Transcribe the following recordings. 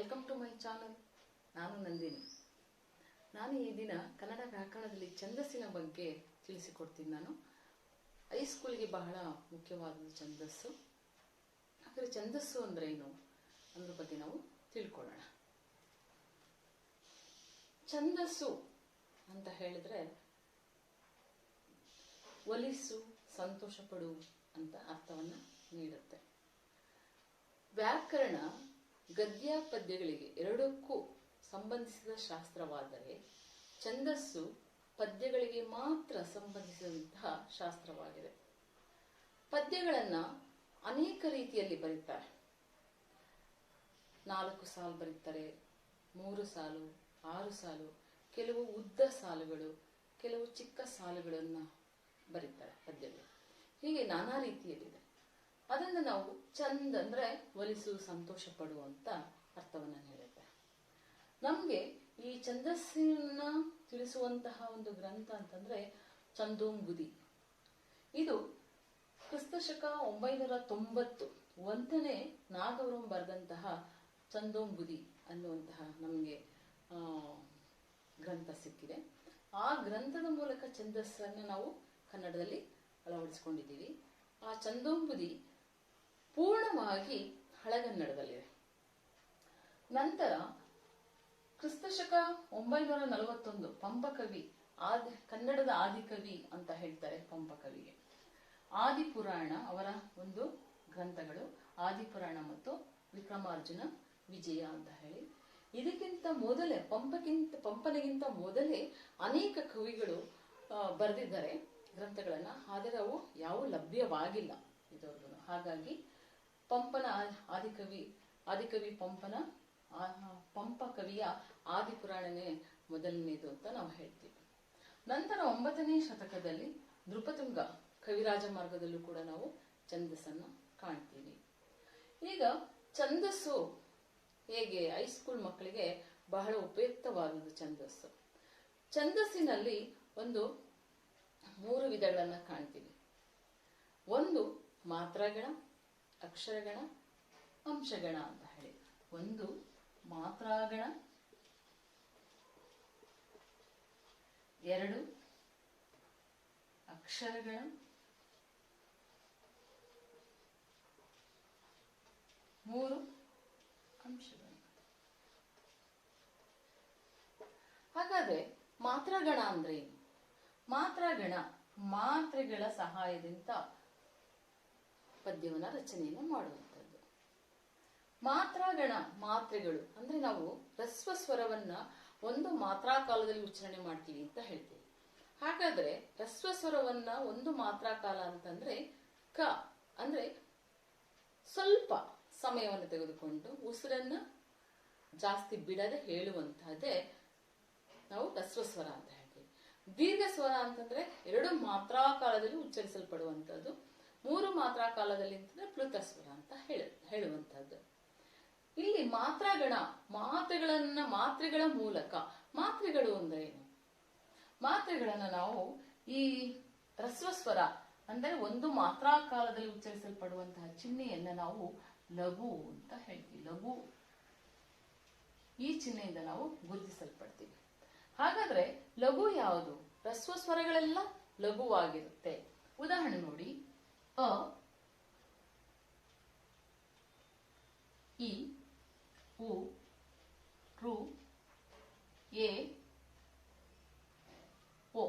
Welcome to my channel ನಾನು ನಂದಿನಿ. ನಾನು ಈ ದಿನ ಕನ್ನಡ ವ್ಯಾಕರಣದಲ್ಲಿ ಛಂದಸ್ಸಿನ ಬಗ್ಗೆ ತಿಳಿಸಿಕೊಡ್ತೀನಿ ನಾನು. ಹೈಸ್ಕೂಲ್ಗೆ ಬಹಳ ಮುಖ್ಯವಾದ ಛಂದಸ್ಸು. ಆದರೆ ಛಂದಸ್ಸು ಅಂದ್ರೆ ಏನು? ಅದ್ರ ಬಗ್ಗೆ ನಾವು ತಿಳ್ಕೊಳ್ಳೋಣ. ಛಂದಸ್ಸು ಅಂತ ಹೇಳಿದ್ರೆ ಒಲಿಸು ಸಂತೋಷಪಡು ಅಂತ ಅರ್ಥವನ್ನ ನೀಡುತ್ತೆ. ವ್ಯಾಕರಣ ಗದ್ಯ ಪದ್ಯಗಳಿಗೆ ಎರಡಕ್ಕೂ ಸಂಬಂಧಿಸಿದ ಶಾಸ್ತ್ರವಾದರೆ ಛಂದಸ್ಸು ಪದ್ಯಗಳಿಗೆ ಮಾತ್ರ ಸಂಬಂಧಿಸಿದಂತಹ ಶಾಸ್ತ್ರವಾಗಿದೆ. ಪದ್ಯಗಳನ್ನ ಅನೇಕ ರೀತಿಯಲ್ಲಿ ಬರೀತಾರೆ. ನಾಲ್ಕು ಸಾಲು ಬರೀತಾರೆ, ಮೂರು ಸಾಲು, ಆರು ಸಾಲು, ಕೆಲವು ಉದ್ದ ಸಾಲುಗಳು, ಕೆಲವು ಚಿಕ್ಕ ಸಾಲುಗಳನ್ನು ಬರೀತಾರೆ ಪದ್ಯಗಳು. ಹೀಗೆ ನಾನಾ ರೀತಿಯಲ್ಲಿದೆ. ಅದನ್ನ ನಾವು ಚಂದ ಅಂದ್ರೆ ಒಲಿಸು, ಸಂತೋಷ ಪಡುವಂತ ಅರ್ಥವನ್ನ ನೀಡುತ್ತೆ ನಮ್ಗೆ ಈ ಛಂದಸ್ಸಿನ ತಿಳಿಸುವಂತಹ ಒಂದು ಗ್ರಂಥ ಅಂತಂದ್ರೆ ಚಂದೋಂಬುದಿ ಇದು ಕ್ರಿಸ್ತಶಕ ಒಂಬೈನೂರ ತೊಂಬತ್ತು ಒಂದನೇ ನಾಗವರು ಬರೆದಂತಹ ಚಂದೋಂಬುದಿ ಅನ್ನುವಂತಹ ನಮಗೆ ಗ್ರಂಥ ಸಿಕ್ಕಿದೆ. ಆ ಗ್ರಂಥದ ಮೂಲಕ ಛಂದಸ್ಸನ್ನು ನಾವು ಕನ್ನಡದಲ್ಲಿ ಅಳವಡಿಸಿಕೊಂಡಿದ್ದೀವಿ. ಆ ಚಂದೋಂಬುದಿ ಪೂರ್ಣವಾಗಿ ಹಳಗನ್ನಡದಲ್ಲಿದೆ ನಂತರ ಕ್ರಿಸ್ತಶಕ ಒಂಬೈನೂರ ನಲವತ್ತೊಂದು ಪಂಪಕವಿ ಆದಿ, ಕನ್ನಡದ ಆದಿಕವಿ ಅಂತ ಹೇಳ್ತಾರೆ ಪಂಪಕವಿಗೆ. ಆದಿಪುರಾಣ ಅವರ ಒಂದು ಗ್ರಂಥಗಳು, ಆದಿಪುರಾಣ ಮತ್ತು ವಿಕ್ರಮಾರ್ಜುನ ವಿಜಯ ಅಂತ ಹೇಳಿ. ಇದಕ್ಕಿಂತ ಮೊದಲೇ, ಪಂಪಕ್ಕಿಂತ, ಪಂಪನಿಗಿಂತ ಮೊದಲೇ ಅನೇಕ ಕವಿಗಳು ಬರೆದಿದ್ದಾರೆ ಗ್ರಂಥಗಳನ್ನ. ಆದರೆ ಅವು ಯಾವ ಲಭ್ಯವಾಗಿಲ್ಲ. ಇದುವರೆಗೂ ಹಾಗಾಗಿ ಪಂಪನ ಆದಿಕವಿ ಆದಿಕವಿ ಪಂಪನ ಪಂಪ ಕವಿಯ ಆದಿಪುರಾಣನೇ ಮೊದಲನೇದು ಅಂತ ನಾವು ಹೇಳ್ತೀವಿ. ನಂತರ ಒಂಬತ್ತನೇ ಶತಕದಲ್ಲಿ ನೃಪತುಂಗ ಕವಿರಾಜ ಮಾರ್ಗದಲ್ಲೂ ಕೂಡ ನಾವು ಛಂದಸ್ಸನ್ನು ಕಾಣ್ತೀವಿ. ಈಗ ಛಂದಸ್ಸು ಹೇಗೆ? ಹೈಸ್ಕೂಲ್ ಮಕ್ಕಳಿಗೆ ಬಹಳ ಉಪಯುಕ್ತವಾದದ್ದು ಛಂದಸ್ಸು. ಛಂದಸ್ಸಿನಲ್ಲಿ ಒಂದು ಮೂರು ವಿಧಗಳನ್ನ ಕಾಣ್ತೀವಿ. ಒಂದು ಮಾತ್ರಗಣ ಅಕ್ಷರಗಣ, ಅಂಶಗಣ ಅಂತ ಹೇಳಿ. ಒಂದು ಮಾತ್ರಾಗಣ, ಎರಡು ಅಕ್ಷರಗಳ ಮೂರು ಅಂಶಗಣ. ಹಾಗಾದ್ರೆ ಮಾತ್ರಗಣ ಅಂದ್ರೆ ಏನು? ಮಾತ್ರಗಣ ಮಾತ್ರೆಗಳ ಸಹಾಯದಿಂದ ಪದ್ಯವನ್ನ ರಚನೆಯನ್ನು ಮಾಡುವಂಥದ್ದು. ಮಾತ್ರಾಗಣ ಮಾತ್ರೆಗಳು ಅಂದ್ರೆ ನಾವು ರಸ್ವ ಸ್ವರವನ್ನ ಒಂದು ಮಾತ್ರಾ ಕಾಲದಲ್ಲಿ ಉಚ್ಚಾರಣೆ ಮಾಡ್ತೀವಿ ಅಂತ ಹೇಳ್ತೀವಿ. ಹಾಗಾದ್ರೆ ರಸ್ವ ಸ್ವರವನ್ನ ಒಂದು ಮಾತ್ರಾ ಕಾಲ ಅಂತಂದ್ರೆ ಕ ಅಂದ್ರೆ ಸ್ವಲ್ಪ ಸಮಯವನ್ನು ತೆಗೆದುಕೊಂಡು ಉಸಿರನ್ನ ಜಾಸ್ತಿ ಬಿಡದೆ ಹೇಳುವಂತಹದ್ದೇ ನಾವು ರಸ್ವ ಸ್ವರ ಅಂತ ಹೇಳ್ತೀವಿ. ದೀರ್ಘ ಸ್ವರ ಅಂತಂದ್ರೆ ಎರಡು ಮಾತ್ರಾ ಕಾಲದಲ್ಲಿ ಉಚ್ಚರಿಸಲ್ಪಡುವಂತದ್ದು ಮೂರು ಮಾತ್ರಾ ಕಾಲದಲ್ಲಿ ಅಂತಂದ್ರೆ ಪ್ಲುತ ಸ್ವರ ಅಂತ ಹೇಳ ಹೇಳುವಂತಹದ್ದು ಇಲ್ಲಿ ಮಾತ್ರಾಗಣ ಮಾತ್ರೆಗಳನ್ನ, ಮಾತ್ರೆಗಳ ಮೂಲಕ, ಮಾತ್ರೆಗಳು ಅಂದ್ರೆ ಏನು? ಮಾತ್ರೆಗಳನ್ನ ನಾವು ಈ ರಸ್ವಸ್ವರ ಅಂದರೆ ಒಂದು ಮಾತ್ರಾ ಕಾಲದಲ್ಲಿ ಉಚ್ಚರಿಸಲ್ಪಡುವಂತಹ ಚಿಹ್ನೆಯನ್ನ ನಾವು ಲಘು ಅಂತ ಹೇಳ್ತೀವಿ, ಲಘು. ಈ ಚಿಹ್ನೆಯಿಂದ ನಾವು ಗುರುತಿಸಲ್ಪಡ್ತೀವಿ. ಹಾಗಾದ್ರೆ ಲಘು ಯಾವುದು? ರಸ್ವ ಸ್ವರಗಳೆಲ್ಲ ಲಘುವಾಗಿರುತ್ತೆ. ಉದಾಹರಣೆ ನೋಡಿ. ಅ ಇ ಉ ರು ಎ ಓ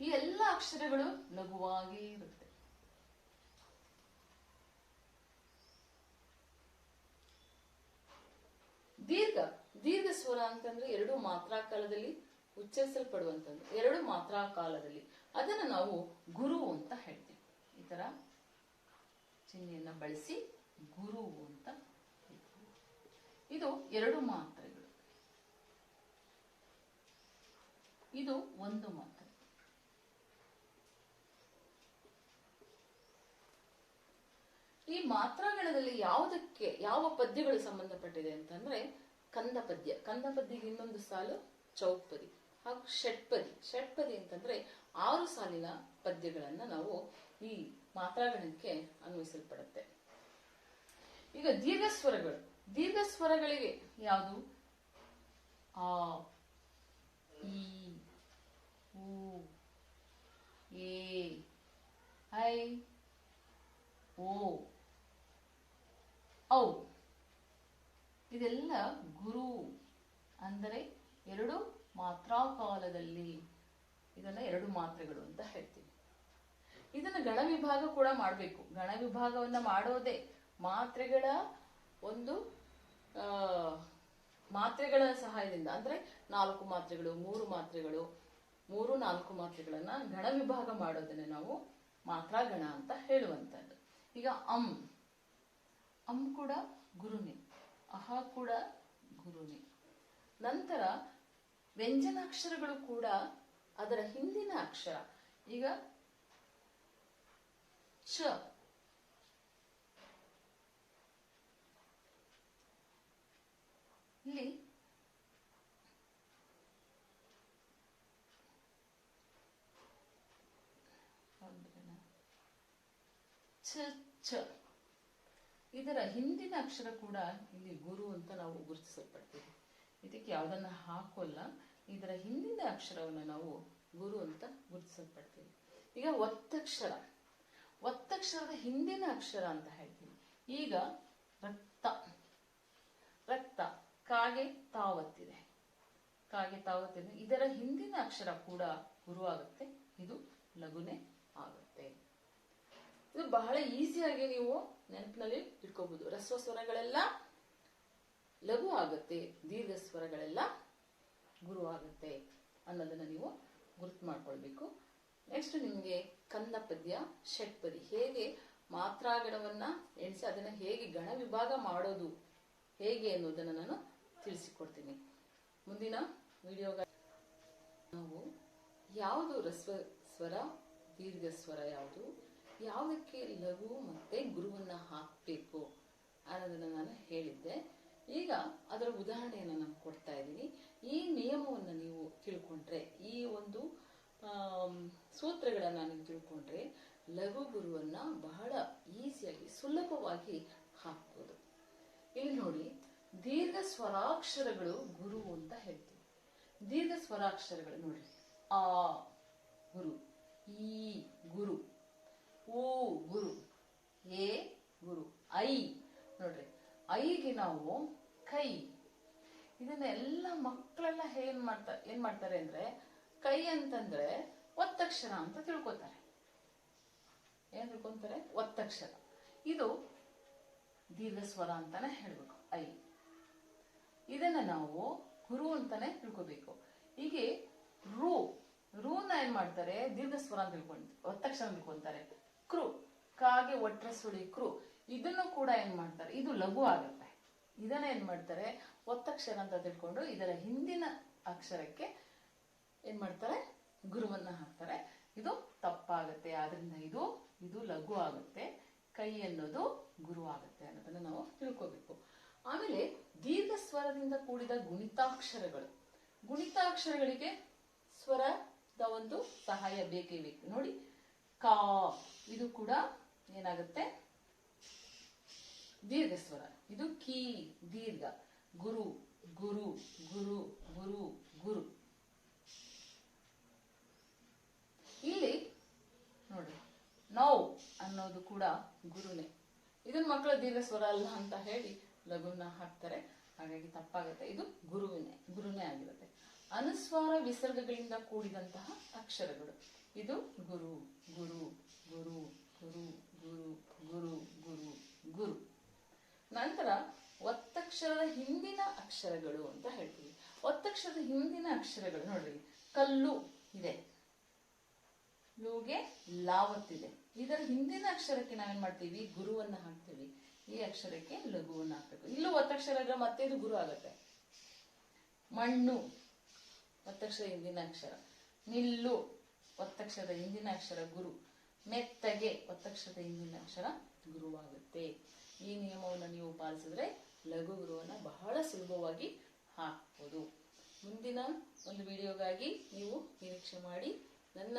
ಈ ಎಲ್ಲ ಅಕ್ಷರಗಳು ಲಘುವಾಗಿ ಇರುತ್ತೆ. ದೀರ್ಘ ದೀರ್ಘ ಸ್ವರ ಅಂತಂದ್ರೆ ಎರಡು ಮಾತ್ರಾ ಕಾಲದಲ್ಲಿ ಉಚ್ಚರಿಸಲ್ಪಡುವಂತದ್ದು ಎರಡು ಮಾತ್ರಾ ಕಾಲದಲ್ಲಿ ಅದನ್ನ ನಾವು ಗುರು ಅಂತ ಹೇಳ್ತೀವಿ. ಈ ತರ ಚಿಹ್ನೆಯನ್ನ ಬಳಸಿ ಗುರು ಅಂತ ಇದು ಎರಡು ಮಾತ್ರೆಗಳು. ಇದು ಒಂದು ಮಾತ್ರೆ. ಈ ಮಾತ್ರಾಗಣದಲ್ಲಿ ಯಾವುದಕ್ಕೆ, ಯಾವ ಪದ್ಯಗಳು ಸಂಬಂಧಪಟ್ಟಿದೆ ಅಂತಂದ್ರೆ ಕಂದ ಪದ್ಯ. ಕಂದ ಪದ್ಯಗೆ ಇನ್ನೊಂದು ಸಾಲು ಚೌಪದಿ. ಹಾಗೂ ಷಟ್ಪದಿ. ಷಟ್ಪದಿ ಅಂತಂದ್ರೆ ಆರು ಸಾಲಿನ ಪದ್ಯಗಳನ್ನ ನಾವು ಈ ಮಾತ್ರಾಗಣಕ್ಕೆ ಅನ್ವಯಿಸಲ್ಪಡುತ್ತೆ. ಈಗ ದೀರ್ಘ ಸ್ವರಗಳು ದೀರ್ಘ ಸ್ವರಗಳಿಗೆ ಯಾವುದು? ಆ, ಈ, ಉ, ಎ, ಐ, ಓ, ಔ. ಇದೆಲ್ಲ ಗುರು ಅಂದರೆ ಎರಡು ಮಾತ್ರಾ ಕಾಲದಲ್ಲಿ ಇದನ್ನ ಎರಡು ಮಾತ್ರೆಗಳು ಅಂತ ಹೇಳ್ತೀವಿ. ಇದನ್ನ ಗಣ ವಿಭಾಗ ಕೂಡ ಮಾಡಬೇಕು. ಗಣ ವಿಭಾಗವನ್ನು ಮಾಡೋದೇ ಮಾತ್ರೆಗಳ ಒಂದು ಮಾತ್ರೆಗಳ ಸಹಾಯದಿಂದ. ಅಂದ್ರೆ ನಾಲ್ಕು ಮಾತ್ರೆಗಳು, ಮೂರು ಮಾತ್ರೆಗಳು, ಮೂರು, ನಾಲ್ಕು ಮಾತ್ರೆಗಳನ್ನ ಗಣ ವಿಭಾಗ ಮಾಡೋದನ್ನ ನಾವು ಮಾತ್ರ ಗಣ ಅಂತ ಹೇಳುವಂತದ್ದು ಈಗ ಅಂ. ಅಂ ಕೂಡ ಗುರುನೇ, ಅಹ ಕೂಡ ಗುರುನೇ. ನಂತರ ವ್ಯಂಜನಾಕ್ಷರಗಳು ಕೂಡ ಅದರ ಹಿಂದಿನ ಅಕ್ಷರ. ಈಗ ಚ ಇಲ್ಲಿ ಛ ಛ ಇದರ ಹಿಂದಿನ ಅಕ್ಷರ ಕೂಡ ಇಲ್ಲಿ ಗುರು ಅಂತ ನಾವು ಗುರುತಿಸಲ್ಪಡ್ತೀವಿ. ಇದಕ್ಕೆ ಯಾವುದನ್ನ ಹಾಕೋಲ್ಲ. ಇದರ ಹಿಂದಿನ ಅಕ್ಷರವನ್ನು ನಾವು ಗುರು ಅಂತ ಗುರುತಿಸಲ್ಪಡ್ತೀವಿ. ಈಗ ಒತ್ತಕ್ಷರ. ಒತ್ತಕ್ಷರದ ಹಿಂದಿನ ಅಕ್ಷರ ಅಂತ ಹೇಳ್ತೀವಿ ಈಗ ರಕ್ತ. ರಕ್ತ, ಕಾಗೆ ತಾವತ್ತಿದೆ. ಕಾಗೆ ತಾವತ್ತಿದೆ. ಇದರ ಹಿಂದಿನ ಅಕ್ಷರ ಕೂಡ ಗುರುವಾಗುತ್ತೆ. ಇದು ಲಘುನೆ ಆಗುತ್ತೆ. ಇದು ಬಹಳ ಈಸಿಯಾಗಿ ನೀವು ನೆನಪಿನಲ್ಲಿ ಇಟ್ಕೋಬಹುದು ರಸ್ವ ಸ್ವರಗಳೆಲ್ಲ ಲಘು ಆಗುತ್ತೆ. ದೀರ್ಘ ಸ್ವರಗಳೆಲ್ಲ ಗುರು ಆಗುತ್ತೆ ಅನ್ನೋದನ್ನ ನೀವು ಗುರುತು ಮಾಡ್ಕೊಳ್ಬೇಕು. ನೆಕ್ಸ್ಟ್ ನಿಮಗೆ ಕಂದ ಪದ್ಯ ಷಟ್ಪದಿ. ಹೇಗೆ ಮಾತ್ರಾಗಣವನ್ನ ಎಣಿಸಿ ಅದನ್ನ ಹೇಗೆ ಗಣ ವಿಭಾಗ ಮಾಡೋದು? ಹೇಗೆ ಅನ್ನೋದನ್ನ ನಾನು ತಿಳಿಸಿಕೊಡ್ತೀನಿ. ಮುಂದಿನ ವಿಡಿಯೋಗಳಲ್ಲಿ ನಾವು ಯಾವುದು ರಸ್ವ ಸ್ವರ, ದೀರ್ಘ ಸ್ವರ ಯಾವುದು? ಯಾವುದಕ್ಕೆ ಲಘು ಮತ್ತೆ ಗುರುವನ್ನ ಹಾಕಬೇಕು ಅನ್ನೋದನ್ನ ನಾನು ಹೇಳಿದ್ದೆ. ಈಗ ಅದರ ಉದಾಹರಣೆಯನ್ನು ನಾನು ಕೊಡ್ತಾ ಇದ್ದೀನಿ. ಈ ನಿಯಮವನ್ನು ನೀವು ತಿಳ್ಕೊಂಡ್ರೆ ಈ ಒಂದು ಸೂತ್ರಗಳನ್ನ ನೀವು ತಿಳ್ಕೊಂಡ್ರೆ ಲಘು ಗುರುವನ್ನ ಬಹಳ ಈಸಿಯಾಗಿ, ಸುಲಭವಾಗಿ ಹಾಕ್ಬೋದು. ಇಲ್ಲಿ ನೋಡಿ, ದೀರ್ಘ ಸ್ವರಾಕ್ಷರಗಳು ಗುರು ಅಂತ ಹೇಳ್ತೀವಿ. ದೀರ್ಘ ಸ್ವರಾಕ್ಷರಗಳು ನೋಡಿ ಆ ಗುರು, ಈ ಗುರು ಓ ಗುರು, ಎ ಗುರು, ಐ ನೋಡ್ರಿ. ಐಗೆ ನಾವು ಕೈ. ಇದನ್ನೆಲ್ಲ ಮಕ್ಕಳೆಲ್ಲ ಏನ್ ಮಾಡ್ತಾರೆ ಏನ್ ಮಾಡ್ತಾರೆ ಅಂದ್ರೆ ಕೈ ಅಂತಂದ್ರೆ ಒತ್ತಕ್ಷರ ಅಂತ ತಿಳ್ಕೊತಾರೆ. ಏನ್ ತಿಳ್ಕೊಂತಾರೆ? ಒತ್ತಕ್ಷರ. ಇದು ದೀರ್ಘ ಸ್ವರ ಅಂತಾನೆ ಹೇಳ್ಬೇಕು, ಐ. ಇದನ್ನ ನಾವು ಗುರು ಅಂತಾನೆ ತಿಳ್ಕೊಬೇಕು. ಹೀಗೆ ರು ರೂನ ಏನ್ ಮಾಡ್ತಾರೆ? ದೀರ್ಘ ಸ್ವರ ಅಂತ ತಿಳ್ಕೊಂಡು, ಒತ್ತಕ್ಷರ ತಿಳ್ಕೊಂತಾರೆ. ಕ್ರು ಕಾಗೆ ಒಟ್ರ ಸುಳಿ ಕ್ರು ಇದನ್ನು ಕೂಡ ಏನ್ ಮಾಡ್ತಾರೆ? ಇದು ಲಘು ಆಗುತ್ತೆ. ಇದನ್ನ ಏನ್ ಮಾಡ್ತಾರೆ? ಒತ್ತಕ್ಷರ ಅಂತ ತಿಳ್ಕೊಂಡು ಇದರ ಹಿಂದಿನ ಅಕ್ಷರಕ್ಕೆ ಏನ್ ಮಾಡ್ತಾರೆ? ಗುರುವನ್ನ ಹಾಕ್ತಾರೆ. ಇದು ತಪ್ಪಾಗುತ್ತೆ, ಆದ್ರಿಂದ ಇದು ಇದು ಲಘು ಆಗುತ್ತೆ. ಕೈ ಅನ್ನೋದು ಗುರು ಆಗುತ್ತೆ ಅನ್ನೋದನ್ನ ನಾವು ತಿಳ್ಕೋಬೇಕು. ಆಮೇಲೆ ದೀರ್ಘ ಸ್ವರದಿಂದ ಕೂಡಿದ ಗುಣಿತಾಕ್ಷರಗಳು. ಗುಣಿತಾಕ್ಷರಗಳಿಗೆ ಸ್ವರದ ಒಂದು ಸಹಾಯ ಬೇಕೇ ಬೇಕು. ನೋಡಿ, ಕಾ, ಇದು ಕೂಡ ಏನಾಗುತ್ತೆ? ದೀರ್ಘ ಸ್ವರ. ಇದು ಕೀ, ದೀರ್ಘ. ಗುರು ಗುರು ಗುರು ಗುರು ಗುರು ಇಲ್ಲಿ ನೋಡಿ ನೌ ಅನ್ನೋದು ಕೂಡ ಗುರುನೇ. ಇದನ್ನ ಮಕ್ಕಳ ದೀರ್ಘ ಸ್ವರ ಅಲ್ಲ ಅಂತ ಹೇಳಿ ಲಘುನ ಹಾಕ್ತಾರೆ. ಹಾಗಾಗಿ ತಪ್ಪಾಗುತ್ತೆ. ಇದು ಗುರುವಿನೇ, ಗುರುನೇ ಆಗಿರುತ್ತೆ. ಅನುಸ್ವಾರ ವಿಸರ್ಗಗಳಿಂದ ಕೂಡಿದಂತಹ ಅಕ್ಷರಗಳು. ಇದು ಗುರು ಗುರು ಗುರು ಗುರು ಗುರು ಗುರು ಗುರು ಗುರು. ನಂತರ ಒತ್ತಕ್ಷರದ ಹಿಂದಿನ ಅಕ್ಷರಗಳು ಅಂತ ಹೇಳ್ತೀವಿ. ಒತ್ತಕ್ಷರದ ಹಿಂದಿನ ಅಕ್ಷರಗಳು ನೋಡ್ರಿ. ಕಲ್ಲು ಇದೆ. ಲೂಗೆ ಲಾವತ್ತಿದೆ. ಇದರ ಹಿಂದಿನ ಅಕ್ಷರಕ್ಕೆ ನಾವೇನ್ ಮಾಡ್ತೀವಿ? ಗುರುವನ್ನ ಹಾಕ್ತೀವಿ. ಈ ಅಕ್ಷರಕ್ಕೆ ಲಘುವನ್ನ ಹಾಕ್ಬೇಕು. ಇಲ್ಲೂ ಒತ್ತಕ್ಷರ ಇದ್ರೆ ಮತ್ತೆ ಇದು ಗುರು ಆಗತ್ತೆ. ಮಣ್ಣು, ಒತ್ತಕ್ಷರ ಹಿಂದಿನ ಅಕ್ಷರ. ನಿಲ್ಲು ಒತ್ತಕ್ಷರದ ಹಿಂದಿನ ಅಕ್ಷರ ಗುರು. ಮೆತ್ತಗೆ ಒತ್ತಕ್ಷರದ ಹಿಂದಿನ ಅಕ್ಷರ ಗುರುವಾಗುತ್ತೆ ಈ ನಿಯಮವನ್ನು ನೀವು ಪಾಲಿಸಿದ್ರೆ ಲಘು ಗುರುವನ್ನ ಬಹಳ ಸುಲಭವಾಗಿ ಹಾಕ್ಬೋದು. ಮುಂದಿನ ಒಂದು ವಿಡಿಯೋಗಾಗಿ ನೀವು ನಿರೀಕ್ಷೆ ಮಾಡಿ ನನ್ನ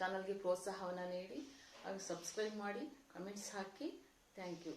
ಚಾನಲ್ಗೆ ಪ್ರೋತ್ಸಾಹವನ್ನು ನೀಡಿ ಹಾಗೂ ಸಬ್ಸ್ಕ್ರೈಬ್ ಮಾಡಿ ಕಮೆಂಟ್ಸ್ ಹಾಕಿ. Thank you